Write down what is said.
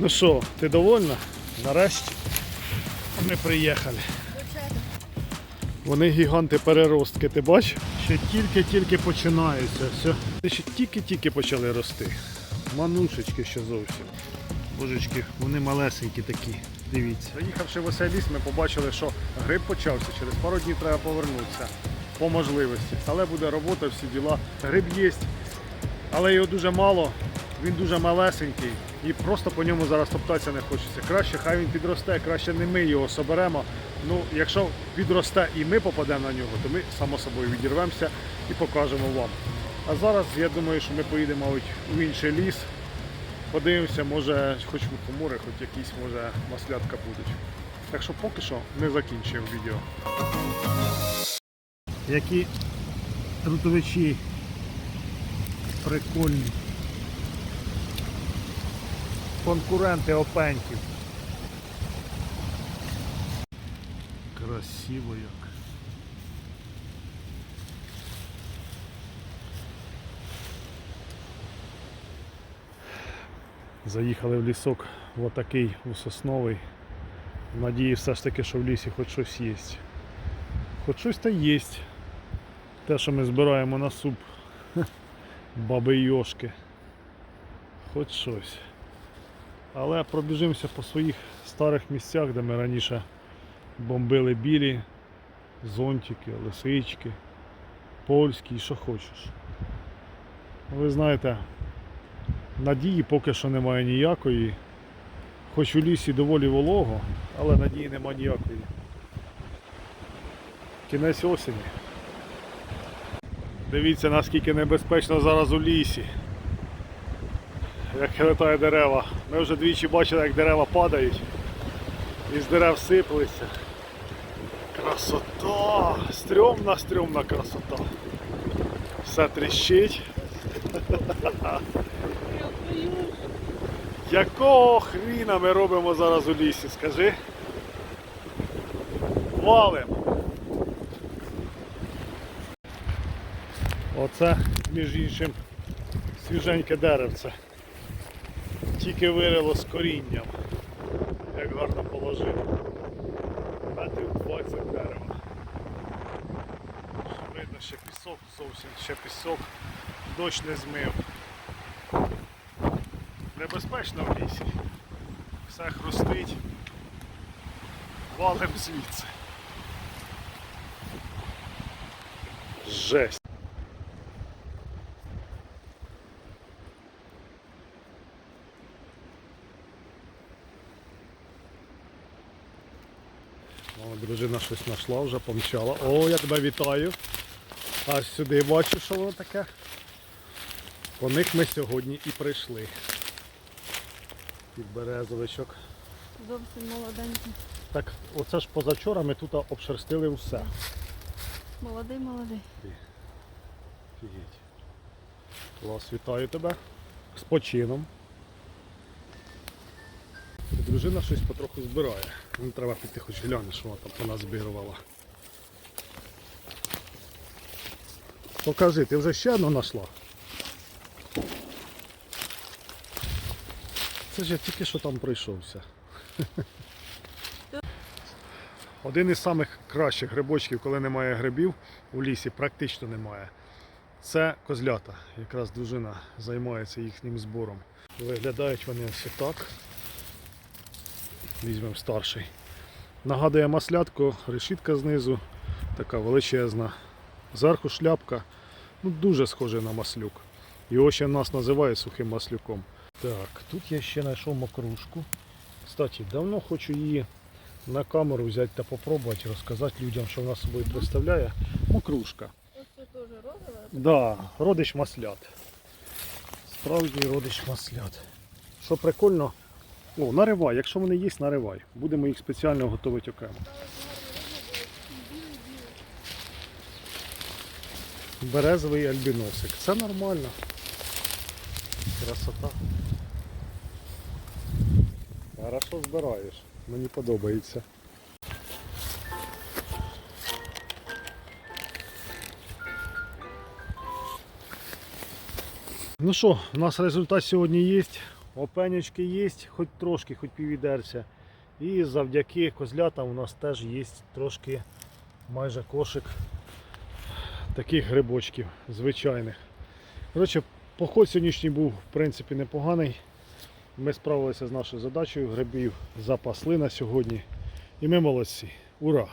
Ну що, ти довольна? Нарешті ми приїхали. Вони гіганти переростки, ти бачиш? Ще тільки-тільки починаються. Все. Ще тільки-тільки почали рости. Манушечки ще зовсім. Божечки, вони малесенькі такі. Дивіться. Заїхавши в оцей ліс, ми побачили, що гриб почався. Через пару днів треба повернутися по можливості. Але буде робота, всі діла. Гриб є, але його дуже мало. Він дуже малесенький і просто по ньому зараз топтатися не хочеться. Краще хай він підросте, краще не ми його соберемо. Ну, якщо підросте і ми попадемо на нього, то ми само собою відірвемося і покажемо вам. А зараз я думаю, що ми поїдемо у інший ліс. Подивимося, може, хоч мухомори, хоч якісь може маслятка будуть. Так що поки що ми закінчуємо відео. Які трутовичі прикольні. Конкуренти опеньків. Красиво як. Заїхали в лісок в отакий у сосновий. В надії все ж таки, що в лісі хоч щось є. Хоч щось та є. Те, що ми збираємо на суп баби Йошки. Хоч щось. Але пробіжимося по своїх старих місцях, де ми раніше бомбили білі, зонтики, лисички, польські і що хочеш. Ви знаєте, надії поки що немає ніякої. Хоч у лісі доволі волого, але надії немає ніякої. Кінець осені. Дивіться наскільки небезпечно зараз у лісі. Як хилитає дерева. Ми вже двічі бачили, як дерева падають. Із дерев сиплеться. Красота! Стрьомна, стрьомна красота. Все тріщить. Якого хріна ми робимо зараз у лісі, скажи? Валим! Оце, між іншим, свіженьке деревце. Тільки вирило з корінням. Як гарно положило. Метрів 20 дерева. Видно, ще пісок зовсім, ще пісок, дощ не змив. Небезпечно в лісі. Все хрустить. Валим звідси. Жесть. О, дружина щось знайшла, вже помчала. О, я тебе вітаю. Аж сюди бачу, що воно таке. По них ми сьогодні і прийшли. Під березовичок. Зовсім молоденький. Так, оце ж позавчора ми тут обшерстили усе. Молодий, молодий. Офігеть. Клас, вітаю тебе. З почином. Дружина щось потроху збирає. Ну, треба піти хоч глянути, що вона там по нас збирувала. Покажи, ти вже ще одну знайшла. Це ж я тільки що там пройшовся. Один із самих кращих грибочків, коли немає грибів у лісі, практично немає. Це козлята. Якраз дружина займається їхнім збором. Виглядають вони ось так. Візьмемо старший. Нагадує маслятку, решітка знизу, така величезна. Зверху шляпка. Ну, дуже схожий на маслюк. Його ще нас називають сухим маслюком. Так, тут я ще знайшов мокрушку. Кстати, давно хочу її на камеру взяти та попробувати розказати людям, що вона собою представляє. Мокрушка. Ось це теж розове. Да, родич маслят. Справжній родич маслят. Що прикольно. О, наривай, якщо вони є, наривай. Будемо їх спеціально готувати окремо. Березовий альбіносик. Це нормально. Красота. Хорошо збираєш. Мені подобається. Ну що, у нас результат сьогодні є. Опенючки є, хоч трошки, хоч піввідерця. І завдяки козлятам у нас теж є трошки майже кошик таких грибочків звичайних. Коротше, поход сьогоднішній був в принципі непоганий. Ми справилися з нашою задачею, грибів запасли на сьогодні. І ми молодці. Ура!